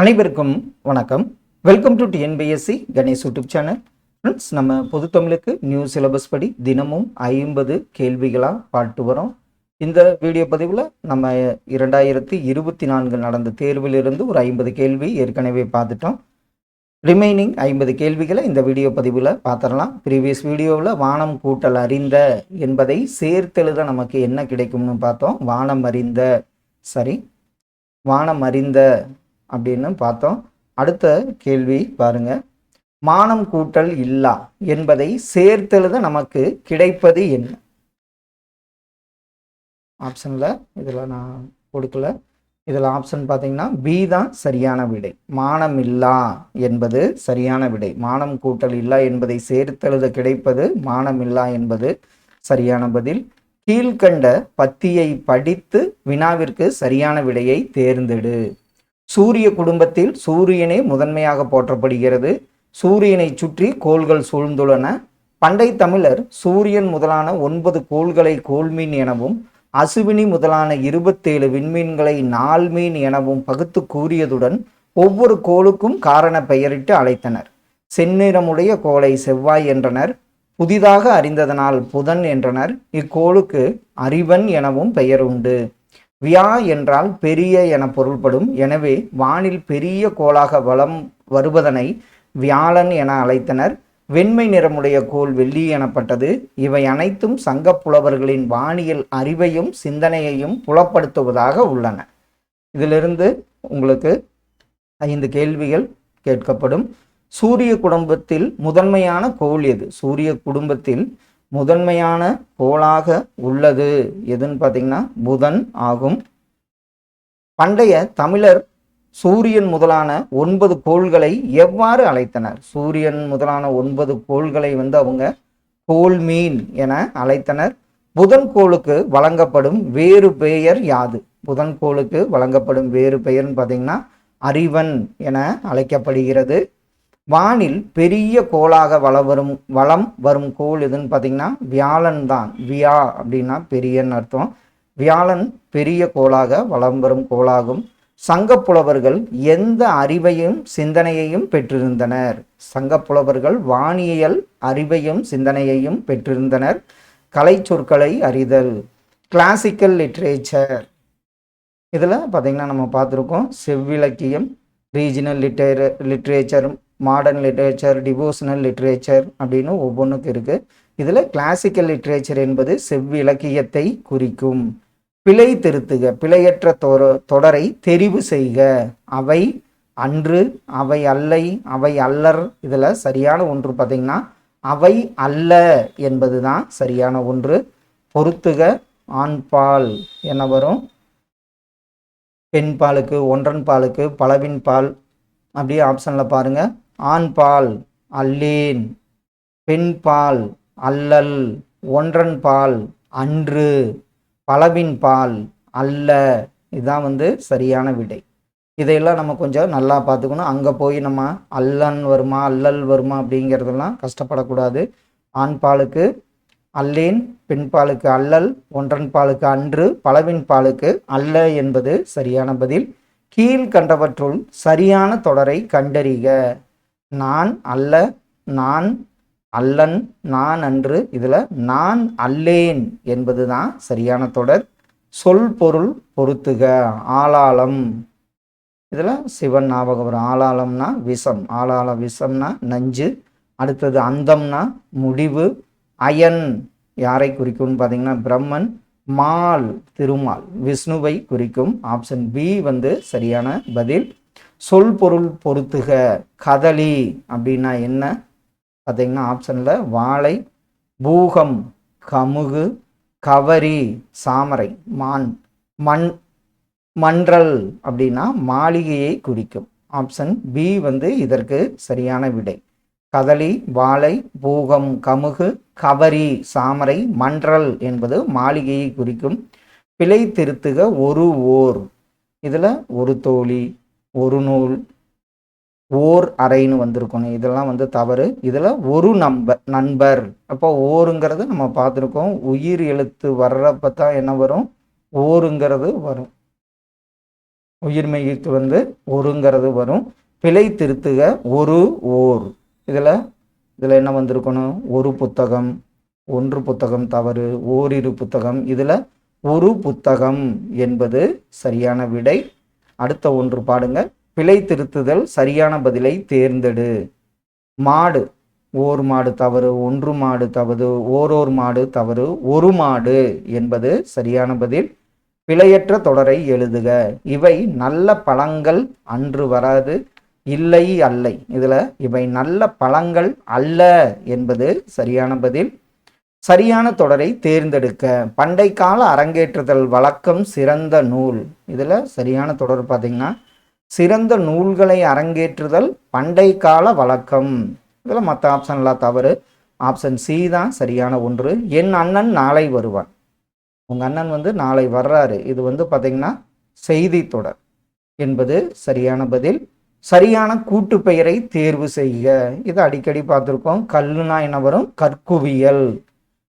அனைவருக்கும் வணக்கம். Welcome to TNPSC Ganesh YouTube channel friends நம்ம பொது தமிழுக்கு நியூ சிலபஸ் படி தினமும் ஐம்பது கேள்விகளாக பாட்டு வரோம். இந்த வீடியோ பதிவில் நம்ம இரண்டாயிரத்தி இருபத்தி நான்கு நடந்த தேர்விலிருந்து ஒரு ஐம்பது கேள்வி ஏற்கனவே பார்த்துட்டோம். ரிமைனிங் ஐம்பது கேள்விகளை இந்த வீடியோ பதிவில் பார்த்துடலாம். ப்ரீவியஸ் வீடியோவில் வானம் கூட்டல் அறிந்த என்பதை சேர்த்தெழுத நமக்கு என்ன கிடைக்கும்னு பார்த்தோம். வானம் அறிந்த சரி வானம் அறிந்த அப்படின்னு பார்த்தோம். அடுத்த கேள்வி பாருங்க. மானம் கூட்டல் இல்லா என்பதை சேர்த்தெழுத நமக்கு கிடைப்பது என்ன? ஆப்ஷனில் இதில் நான் கொடுக்கல. இதில் ஆப்ஷன் பார்த்தீங்கன்னா பி தான் சரியான விடை. மானம் இல்லா என்பது சரியான விடை. மானம் கூட்டல் இல்லா என்பதை சேர்த்தெழுத கிடைப்பது மானம் இல்லா என்பது சரியான பதில். கீழ்கண்ட பத்தியை படித்து வினாவிற்கு சரியான விடையை தேர்ந்தெடு. சூரிய குடும்பத்தில் சூரியனே முதன்மையாக போற்றப்படுகிறது. சூரியனை சுற்றி கோள்கள் சூழ்ந்துள்ளன. பண்டை தமிழர் சூரியன் முதலான ஒன்பது கோள்களை கோள்மீன் எனவும் அசுவினி முதலான இருபத்தேழு விண்மீன்களை நாள்மீன் எனவும் பகுத்து கூறியதுடன் ஒவ்வொரு கோளுக்கும் காரண பெயரிட்டு அழைத்தனர். செந்நிறமுடைய கோளை செவ்வாய் என்றனர். புதிதாக அறிந்ததனால் புதன் என்றனர். இக்கோளுக்கு அறிவன் எனவும் பெயர் உண்டு. வியா என்றால் பெரிய என பொருள்படும். எனவே வானில் பெரிய கோளாக வளம் வருவதனை வியாழன் என அழைத்தனர். வெண்மை நிறமுடைய கோள் வெள்ளி எனப்பட்டது. இவை அனைத்தும் சங்கப் புலவர்களின் வானியல் அறிவையும் சிந்தனையையும் புலப்படுத்துவதாக உள்ளன. இதிலிருந்து உங்களுக்கு ஐந்து கேள்விகள் கேட்கப்படும். சூரிய குடும்பத்தில் முதன்மையான கோள் எது? சூரிய குடும்பத்தில் முதன்மையான கோளாக உள்ளது. எதுன்னு பார்த்தீங்கன்னா புதன் ஆகும். பண்டைய தமிழர் சூரியன் முதலான ஒன்பது கோள்களை எவ்வாறு அழைத்தனர்? சூரியன் முதலான ஒன்பது கோள்களை வந்து அவங்க கோள்மீன் என அழைத்தனர். புதன் கோளுக்கு வழங்கப்படும் வேறு பெயர் யாது? புதன் கோளுக்கு வழங்கப்படும் வேறு பெயர்னு பார்த்தீங்கன்னா அறிவன் என அழைக்கப்படுகிறது. வானில் பெரிய கோளாக வள வரும் வளம் வரும் கோள் எதுன்னு பார்த்தீங்கன்னா வியாழன் தான். வியா அப்படின்னா பெரியன்னு அர்த்தம். வியாழன் பெரிய கோளாக வளம் வரும் கோளாகும். சங்கப்புலவர்கள் எந்த அறிவையும் சிந்தனையையும் பெற்றிருந்தனர். சங்கப்புலவர்கள் வானியல் அறிவையும் சிந்தனையையும் பெற்றிருந்தனர். கலை சொற்களை அறிதல். கிளாசிக்கல் லிட்ரேச்சர் இதில் பார்த்திங்கன்னா நம்ம பார்த்துருக்கோம் செவ்விலக்கியம் regional லிட்டேர literature modern literature devotional literature அப்படின்னு ஒவ்வொன்றுக்கு இருக்குது இதில் கிளாசிக்கல் லிட்ரேச்சர் என்பது செவ்விலக்கியத்தை குறிக்கும். பிழை திருத்துக பிழையற்ற தொர தொடரை தெரிவு செய்க. அவை அன்று அவை அல்லை அவை அல்லர் இதில் சரியான ஒன்று பார்த்திங்கன்னா அவை அல்ல என்பது தான் சரியான ஒன்று. பொருத்துக ஆண்பால் என வரும்? பெண் பாலுக்கு ஒன்றன் பாலுக்கு பலவின் பால். அப்படியே ஆப்ஷனில் பாருங்கள் ஆண்பால் அல்லேன் பெண்பால் அல்லல் ஒன்றன் பால் அன்று பலவின்பால் அல்ல. இதுதான் வந்து சரியான விடை. இதையெல்லாம் நம்ம கொஞ்சம் நல்லா பார்த்துக்கணும். அங்கே போய் நம்ம அல்லன் வருமா அல்லல் வருமா அப்படிங்கிறதெல்லாம் கஷ்டப்படக்கூடாது. ஆண்பாலுக்கு அல்லேன் பெண்பாலுக்கு அல்லல் ஒன்றன் பாலுக்கு அன்று பலவின் பாலுக்கு அல்ல என்பது சரியான பதில். கீழ்கண்டவற்றுள் சரியான தொடரை கண்டறிக. நான் அல்ல நான் அல்லன் நான் அன்று. இதில் நான் அல்லேன் என்பது தான் சரியான தொடர். சொல் பொருள் பொருத்துக ஆளாளம். இதில் சிவன் ஞாபகம் வரும். ஆளாளம்னா விஷம் ஆளாள விஷம்னா நஞ்சு. அடுத்தது அந்தம்னா முடிவு அயன். யாரை குறிக்கும்னு பார்த்தீங்கன்னா பிரம்மன். மால் திருமால். விஷ்ணுவை குறிக்கும் ஆப்ஷன் பி வந்து சரியான பதில். சொல் பொருள் பொருத்துக கதலி அப்படின்னா என்ன? பார்த்தீங்கன்னா ஆப்ஷனில் வாழை பூகம் கமுகு கவரி சாமரை மான் மண் மன்றல் அப்படின்னா மாளிகையை குறிக்கும். ஆப்ஷன் பி வந்து இதற்கு சரியான விடை. கதலி வாழை பூகம் கமுகு கவரி சாமரை மன்றல் என்பது மாளிகையை குறிக்கும். பிழை திருத்துக ஒரு ஓர். இதில் ஒரு தோழி ஒரு நூல் ஓர் அறைன்னு வந்திருக்கணும். இதெல்லாம் வந்து தவறு. இதில் ஒரு நம்பர் நண்பர். அப்போ ஓருங்கிறது நம்ம பார்த்துருக்கோம். உயிர் எழுத்து வர்றப்ப தான் என்ன வரும்? ஓருங்கிறது வரும். உயிர்மெய்க்கு வந்து ஒருங்கிறது வரும். பிழை திருத்துக ஒரு ஓர். இதில் இதில் என்ன வந்திருக்கணும்? ஒரு புத்தகம் ஒன்று புத்தகம் தவறு ஓரிரு புத்தகம். இதில் ஒரு புத்தகம் என்பது சரியான விடை. அடுத்த ஒன்று பாடுங்க. பிழை திருத்துதல் சரியான பதிலை தேர்ந்தெடு. மாடு. ஓர் மாடு தவறு ஒன்று மாடு தவறு ஓரோர் மாடு தவறு ஒரு மாடு என்பது சரியான பதில். பிழையற்ற தொடரை எழுதுக. இவை நல்ல பழங்கள் அன்று வராது இல்லை அல்லை. இதில் இவை நல்ல பழங்கள் அல்ல என்பது சரியான பதில். சரியான தொடரை தேர்ந்தெடுக்க. பண்டை கால அரங்கேற்றுதல் வழக்கம் சிறந்த நூல். இதில் சரியான தொடர் பார்த்தீங்கன்னா சிறந்த நூல்களை அரங்கேற்றுதல் பண்டை கால வழக்கம். இதில் மற்ற ஆப்ஷன்லாம் தவறு. ஆப்ஷன் சி தான் சரியான ஒன்று. என் அண்ணன் நாளை வருவான். உங்கள் அண்ணன் வந்து நாளை வர்றாரு. இது வந்து பார்த்தீங்கன்னா செய்தி தொடர் என்பது சரியான பதில். சரியான கூட்டு பெயரை தேர்வு செய்க. இது அடிக்கடி பார்த்துருக்கோம். கல்லுனா என்ன வரும்? கற்குவியல்.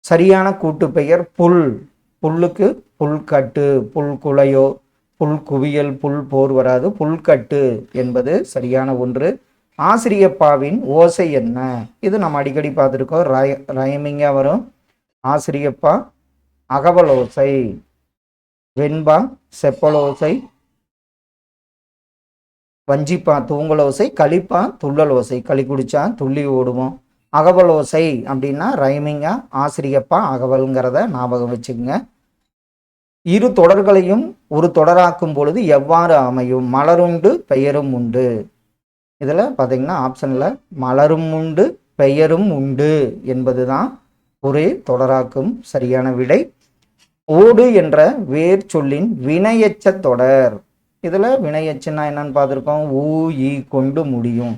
சரியான கூட்டு பெயர் புல். புல்லுக்கு புல்கட்டு புல் குலையோ புல் குவியல் புல் போர் வராது புல்கட்டு என்பது சரியான ஒன்று. ஆசிரியப்பாவின் ஓசை என்ன? இது நம்ம அடிக்கடி பார்த்துருக்கோம். ரய ரயமிங்காக வரும். ஆசிரியப்பா அகவலோசை. வெண்பா செப்பலோசை. வஞ்சிப்பா தூங்கலோசை. களிப்பா துள்ளலோசை. களி குடிச்சா துள்ளி ஓடுவோம். அகவலோசை அப்படின்னா ரைமிங்கா ஆசிரியப்பா அகவல்ங்கிறத ஞாபகம் வச்சுக்கோங்க. இரு தொடர்களையும் ஒரு தொடராக்கும் பொழுது எவ்வாறு அமையும்? மலருண்டு பெயரும் உண்டு. இதில் பார்த்தீங்கன்னா ஆப்ஷனில் மலரும் உண்டு பெயரும் உண்டு என்பது தான் ஒரே தொடராக்கும் சரியான விடை. ஓடு என்ற வேர் சொல்லின் வினையச்ச தொடர். இதில் வினையச்சுன்னா என்னன்னு பார்த்துருக்கோம். ஊ ஈ கொண்டு முடியும்.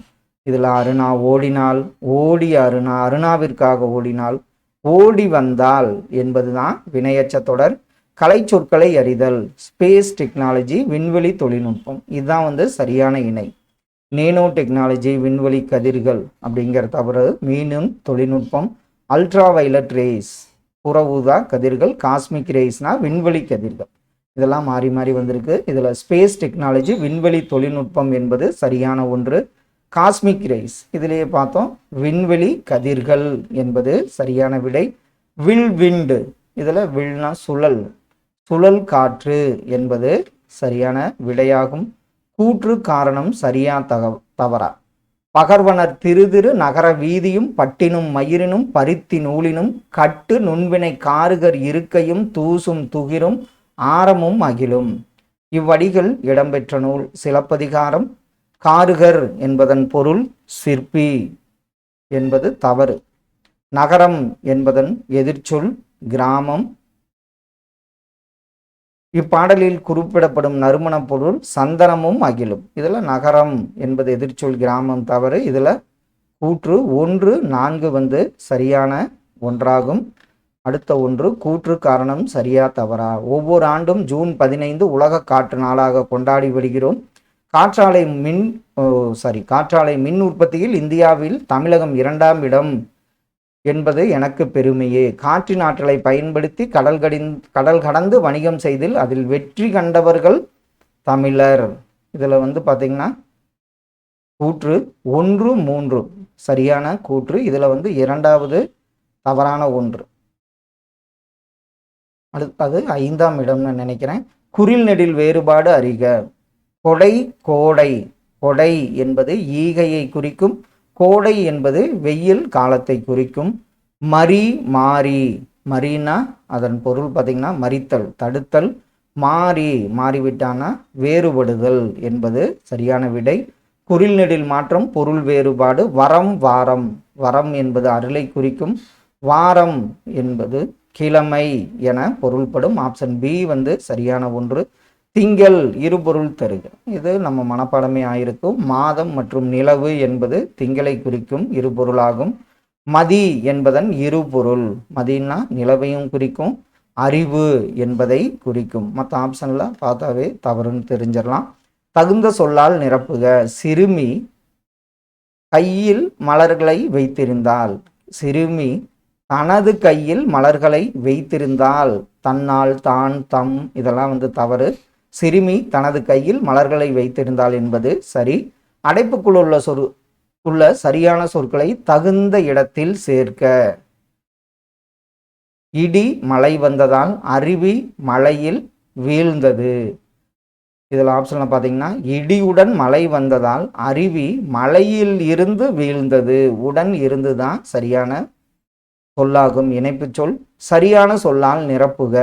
இதில் அருணா ஓடினால் ஓடி அருணா அருணாவிற்காக ஓடினால் ஓடி வந்தால் என்பதுதான் வினையச்ச தொடர். கலை சொற்களை அறிதல் ஸ்பேஸ் டெக்னாலஜி விண்வெளி தொழில்நுட்பம். இதுதான் வந்து சரியான இணை. நேனோ டெக்னாலஜி விண்வெளி கதிர்கள் அப்படிங்கிற தவிர மீனும் தொழில்நுட்பம். அல்ட்ரா வைலட் ரேஸ் புற ஊதா கதிர்கள். காஸ்மிக் ரேஸ்னா விண்வெளி கதிர்கள். இதெல்லாம் மாறி மாறி வந்திருக்கு. இதில் ஸ்பேஸ் டெக்னாலஜி விண்வெளி தொழில்நுட்பம் என்பது சரியான ஒன்று. காஸ்மிக் ரேஸ் இதிலேயே பார்த்தோம் விண்வெளி கதிர்கள் என்பது சரியான விடை. வில் விண்டு இதில் வில்னா சுழல். சுழல் காற்று என்பது சரியான விடையாகும். கூற்று காரணம் சரியா தக தவறா. பகர்வனர் திரு திரு நகர வீதியும் பட்டினும் மயிரினும் பருத்தி நூலினும் கட்டு நுண்வினை காருகர் இருக்கையும் தூசும் துகிரும் ஆரமும் அகிலும். இவ்வடிகள் இடம்பெற்ற நூல். சிலப்பதிகாரம் காருகர் என்பதன் பொருள் சிற்பி என்பது தவறு. நகரம் என்பதன் எதிர்ச்சொல் கிராமம். இப்பாடலில் குறிப்பிடப்படும் நறுமண பொருள் சந்தனமும் அகிலும். இதில் நகரம் என்பது எதிர்ச்சொல் கிராமம் தவறு. இதில் கூற்று ஒன்று நான்கு வந்து சரியான ஒன்றாகும். அடுத்த ஒன்று கூற்று காரணம் சரியா தவறா? ஒவ்வொரு ஆண்டும் ஜூன் பதினைந்து உலக காற்று நாளாக கொண்டாடி வருகிறோம். காற்றாலை மின் சாரி காற்றாலை மின் உற்பத்தியில் இந்தியாவில் தமிழகம் இரண்டாம் இடம் என்பது எனக்கு பெருமையே. காற்றின் ஆற்றலை பயன்படுத்தி கடல் கடின் கடல் கடந்து வணிகம் செய்தில் அதில் வெற்றி கண்டவர்கள் தமிழர். இதில் வந்து பார்த்திங்கன்னா கூற்று ஒன்று மூன்று சரியான கூற்று. இதில் வந்து இரண்டாவது தவறான ஒன்று. அடுத்தது ஐந்தாம் இடம்னு நினைக்கிறேன். குரில் நெடில் வேறுபாடு அறிக. கொடை கோடை. கொடை என்பது ஈகையை குறிக்கும். கோடை என்பது வெயில் காலத்தை குறிக்கும். மரி மாறி. மரினா அதன் பொருள் பார்த்திங்கன்னா மறித்தல் தடுத்தல். மாறி மாறிவிட்டானா வேறுபடுதல் என்பது சரியான விடை. குறில் நெடில் மாற்றம் பொருள் வேறுபாடு. வரம் வாரம். வரம் என்பது அருளை குறிக்கும். வாரம் என்பது கிழமை என பொருள்படும். ஆப்ஷன் பி வந்து சரியான ஒன்று. திங்கள் இருபொருள் தருக. இது நம்ம மனப்பாடமே ஆயிருக்கும். மாதம் மற்றும் நிலவு என்பது திங்களை குறிக்கும் இருபொருளாகும். மதி என்பதன் இருபொருள். மதினா நிலவையும் குறிக்கும். அறிவு என்பதை குறிக்கும். மற்ற ஆப்ஷன்ல பார்த்தாவே தவறுன்னு தெரிஞ்சிடலாம். தகுந்த சொல்லால் நிரப்புக. சிறுமி கையில் மலர்களை வைத்திருந்தால் சிறுமி தனது கையில் மலர்களை வைத்திருந்தால் தன்னால் தான் தம். இதெல்லாம் வந்து தவறு. சிறுமி தனது கையில் மலர்களை வைத்திருந்தாள் என்பது சரி. அடைப்புக்குள் உள்ள சொல் உள்ள சரியான சொற்களை தகுந்த இடத்தில் சேர்க்க. இடி மழை வந்ததால் அருவி மழையில் வீழ்ந்தது. இதில் ஆப்ஷனில் பார்த்தீங்கன்னா இடியுடன் மழை வந்ததால் அருவி மலையில் இருந்து வீழ்ந்தது. உடன் இருந்து தான் சரியான சொல்லாகும். இணைப்பு சொல் சரியான சொல்லால் நிரப்புக.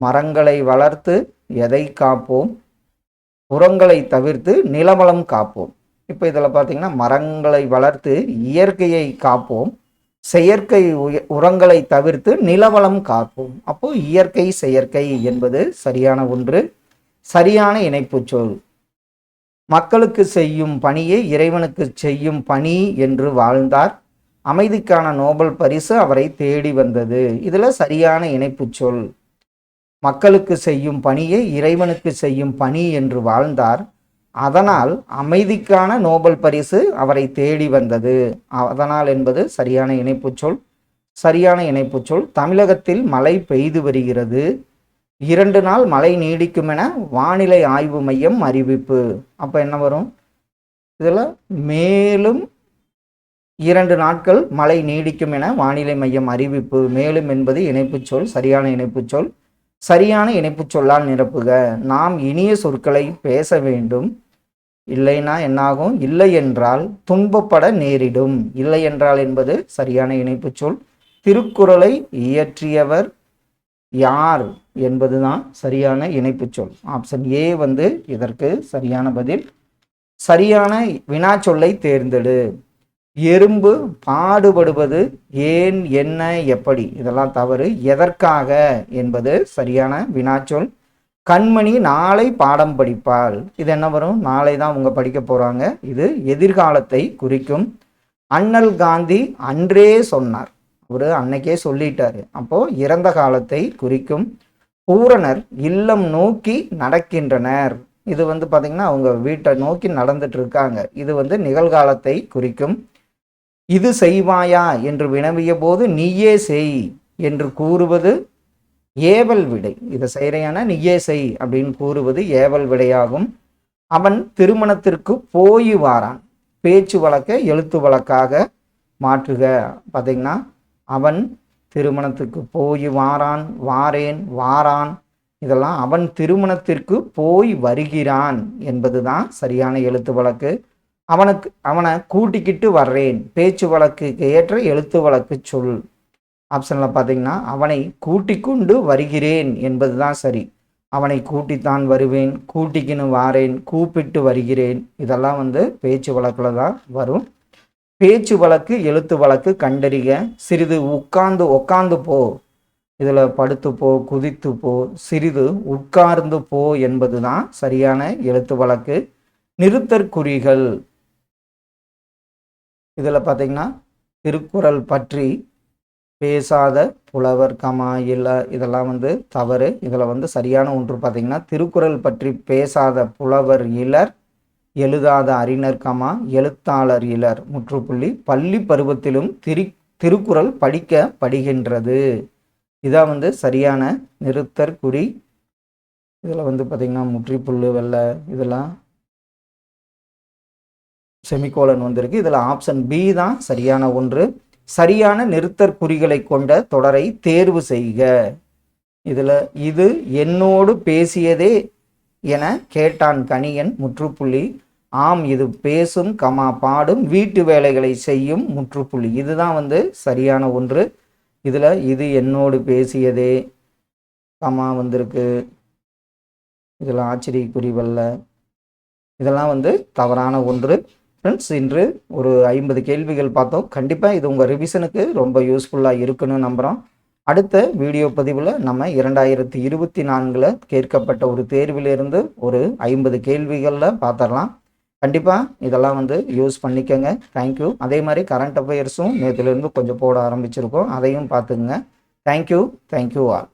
மரங்களை வளர்த்து எதை காப்போம்? உரங்களை தவிர்த்து நிலவளம் காப்போம். இப்போ இதில் பார்த்தீங்கன்னா மரங்களை வளர்த்து இயற்கையை காப்போம். செயற்கை உய உரங்களை தவிர்த்து நிலவளம் காப்போம். அப்போ இயற்கை செயற்கை என்பது சரியான ஒன்று. சரியான இணைப்பு சொல். மக்களுக்கு செய்யும் பணியே இறைவனுக்கு செய்யும் பணி என்று வாழ்ந்தார். அமைதிக்கான நோபல் பரிசு அவரை தேடி வந்தது. இதில் சரியான இணைப்பு சொல். மக்களுக்கு செய்யும் பணியை இறைவனுக்கு செய்யும் பணி என்று வாழ்ந்தார். அதனால் அமைதிக்கான நோபல் பரிசு அவரை தேடி வந்தது. அதனால் என்பது சரியான இணைப்பு சொல். சரியான இணைப்பு சொல். தமிழகத்தில் மழை பெய்து வருகிறது. இரண்டு நாள் மழை நீடிக்கும் என வானிலை ஆய்வு மையம் அறிவிப்பு. அப்போ என்ன வரும்? இதில் மேலும் இரண்டு நாட்கள் மழை நீடிக்கும் என வானிலை மையம் அறிவிப்பு. மேலும் என்பது இணைப்புச் சொல். சரியான இணைப்புச் சொல். சரியான இணைப்பு சொல்லால் நிரப்புக. நாம் இனிய சொற்களை பேச வேண்டும். இல்லைனா என்னாகும்? இல்லை என்றால் துன்பப்பட நேரிடும். இல்லை என்றால் என்பது சரியான இணைப்பு சொல். திருக்குறளை இயற்றியவர் யார் என்பதுதான் சரியான இணைப்புச் சொல். ஆப்ஷன் ஏ வந்து இதற்கு சரியான பதில். சரியான வினாச்சொல்லை தேர்ந்தெடு. எறும்பு பாடுபடுவது ஏன் என்ன எப்படி? இதெல்லாம் தவறு. எதற்காக என்பது சரியான வினாச்சொல். கண்மணி நாளை பாடம் படிப்பாள். இது என்ன வரும்? நாளை தான் அவங்க படிக்க போகிறாங்க இது எதிர்காலத்தை குறிக்கும். அண்ணல் காந்தி அன்றே சொன்னார். அவர் அன்னைக்கே சொல்லிட்டாரு. அப்போது இறந்த காலத்தை குறிக்கும். பூரணர் இல்லம் நோக்கி நடக்கின்றனர். இது வந்து பார்த்திங்கன்னா அவங்க வீட்டை நோக்கி நடந்துட்டு இருக்காங்க. இது வந்து நிகழ்காலத்தை குறிக்கும். இது செய்வாயா என்று வினவிய போது நீயே செய் என்று கூறுவது ஏவல் விடை. இதை செய்கிறையான நீயே செய் அப்படின்னு கூறுவது ஏவல் விடையாகும். அவன் திருமணத்திற்கு போய் வாரான். பேச்சு வழக்கை எழுத்து வழக்காக மாற்றுக. பார்த்தீங்கன்னா அவன் திருமணத்துக்கு போய் வாரான் வாரேன் வாரான். இதெல்லாம் அவன் திருமணத்திற்கு போய் வருகிறான் என்பதுதான் சரியான எழுத்து வழக்கு. அவனுக்கு அவனை கூட்டிக்கிட்டு வர்றேன். பேச்சு வழக்குக்கு ஏற்ற எழுத்து வழக்கு சொல். ஆப்ஷனில் பார்த்தீங்கன்னா அவனை கூட்டிக்கொண்டு வருகிறேன் என்பது தான் சரி. அவனை கூட்டித்தான் வருவேன் கூட்டிக்கின்னு வாரேன் கூப்பிட்டு வருகிறேன். இதெல்லாம் வந்து பேச்சு வழக்கில் தான் வரும். பேச்சு வழக்கு எழுத்து வழக்கு கண்டறிக. சிறிது உட்கார்ந்து உட்காந்து போ. இதில் படுத்து போ குதித்து போ. சிறிது உட்கார்ந்து போ என்பது தான் சரியான எழுத்து வழக்கு. நிறுத்தற்குறிகள். இதில் பார்த்தீங்கன்னா திருக்குறள் பற்றி பேசாத புலவர் கமா இல்லை இதெல்லாம் வந்து தவறு. இதில் வந்து சரியான ஒன்று பார்த்தீங்கன்னா திருக்குறள் பற்றி பேசாத புலவர் இலர் எழுதாத அறிஞர் கமா எழுத்தாளர் இலர். முற்றுப்புள்ளி பள்ளி பருவத்திலும் திரு திருக்குறள் படிக்கப்படுகின்றது. இதான் வந்து சரியான நிறுத்தற்குறி. இதில் வந்து பார்த்திங்கன்னா முற்றிப்புள்ளு வெள்ளை இதெல்லாம் செமிகோலன் வந்திருக்கு. இதில் ஆப்ஷன் பி தான் சரியான ஒன்று. சரியான நிறுத்தற்குறிகளை கொண்ட தொடரை தேர்வு செய்க. இதில் இது என்னோடு பேசியதே என கேட்டான் கணியன் முற்றுப்புள்ளி. ஆம் இது பேசும் கமா பாடும் வீட்டு வேலைகளை செய்யும் முற்றுப்புள்ளி. இதுதான் வந்து சரியான ஒன்று. இதில் இது என்னோடு பேசியதே கமா வந்திருக்கு. இதில் ஆச்சரிய வல்ல. இதெல்லாம் வந்து தவறான ஒன்று. ஃப்ரெண்ட்ஸ் இன்று ஒரு ஐம்பது கேள்விகள் பார்த்தோம். கண்டிப்பாக இது உங்கள் ரிவிஷனுக்கு ரொம்ப யூஸ்ஃபுல்லாக இருக்குன்னு நம்புகிறோம் அடுத்த வீடியோ பதிவில் நம்ம இரண்டாயிரத்தி இருபத்தி நான்கில் கேட்கப்பட்ட ஒரு தேர்விலிருந்து ஒரு ஐம்பது கேள்விகளில் பார்த்துடலாம் கண்டிப்பாக இதெல்லாம் வந்து யூஸ் பண்ணிக்கோங்க. தேங்க்யூ அதே மாதிரி கரண்ட் அஃபேர்ஸும் நேற்றுலேருந்து கொஞ்சம் போட ஆரம்பிச்சிருக்கோம். அதையும் பார்த்துக்குங்க தேங்க்யூ தேங்க்யூ ஆல்